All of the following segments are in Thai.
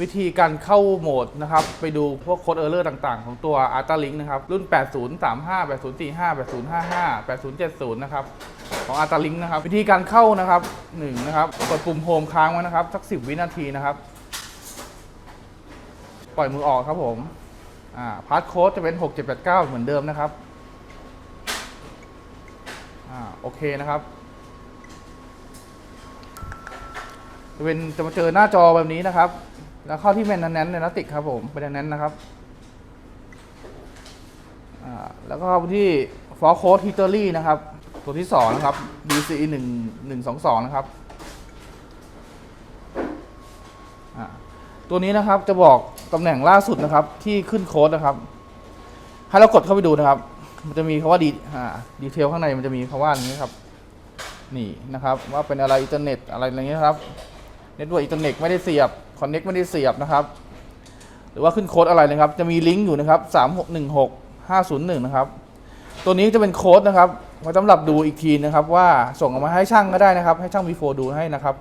วิธีการเข้าโหมดนะครับ ไปดูพวกโค้ดเออร์เลอร์ต่างๆ ของตัว a r t a Link นะครับ รุ่น 8035 8045 8055 8070 นะครับ ของ a r t a Link นะครับ วิธีการเข้านะครับ1นะครับ กดปุ่มโฮมค้างไว้นะครับ สัก 10 วินาทีนะครับ ปล่อยมือออกครับผมอ่าพาสโค้ดจะเป็น 6789 เหมือนเดิมนะครับอ่าโอเคนะครับจะเป็นจะมาเจอหน้าจอแบบนี้นะครับ แล้วเข้าที่เมนแนนในนัติกครับผมเป็นแนนนะครับแล้วก็เข้าที่ฟอร์โค้ดฮิตเตอรี่นะครับ ตัวที่ 2 นะครับ DC 1 1 2 2 นะครับตัวนี้นะครับจะบอกตำแหน่งล่าสุดนะครับที่ขึ้นโค้ดนะครับให้เรากดเข้าไปดูนะครับ มันจะมีคำว่าดีดีเทลข้างในมันจะมีคำว่าอย่างนี้ครับ นี่นะครับว่าเป็นอะไรอินเทอร์เน็ตอะไรอย่างเงี้ยครับเน็ตเวิร์กอินเทอร์เน็ตไม่ได้เสียบ คอนเน็กไม่ได้เสียบนะครับ หรือว่าขึ้นโค้ดอะไรนะครับ จะมีลิงก์อยู่นะครับ3616 501นะครับ ตัวนี้จะเป็นโค้ดนะครับไว้สำหรับดูอีกทีนะครับ ว่าส่งออกมาให้ช่างก็ได้นะครับ ให้ช่าง V4 ดูให้นะครับ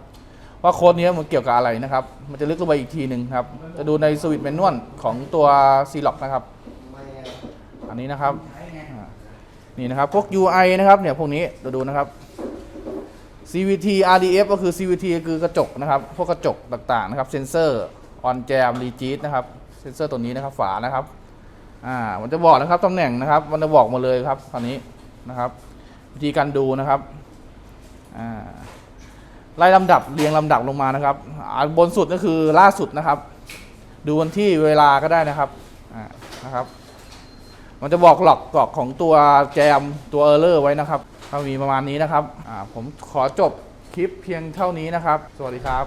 ว่าโค้ดนี้มันเกี่ยวกับอะไรนะครับ มันจะลึกลงไปอีกทีหนึ่งครับ จะดูในสวิตช์แมนนวลของตัว c l o c นะครับ อันนี้นะครับ นี่นะครับ พวก UI นะครับเนี่ยพวกนี้เราดูนะครับ CVT RDF ก็คือ CVT ก็คือกระจกนะครับ พวกกระจกต่างๆนะครับ เซนเซอร์ ออนแจม รีจีตนะครับ เซนเซอร์ตัวนี้นะครับ ฝานะครับ อ่า มันจะบอกนะครับตำแหน่งนะครับ มันจะบอกมาเลยครับตอนนี้นะครับ วิธีการดูนะครับ อ่า ไล่ลำดับเรียงลำดับลงมานะครับ บนสุดก็คือล่าสุดนะครับ ดูวันที่เวลาก็ได้นะครับ อ่า นะครับ มันจะบอกหลอกกรอกของตัวแจมตัวเออร์เลอร์ไว้นะครับก็มีประมาณนี้นะครับ อ่า ผมขอจบคลิปเพียงเท่านี้นะครับ สวัสดีครับ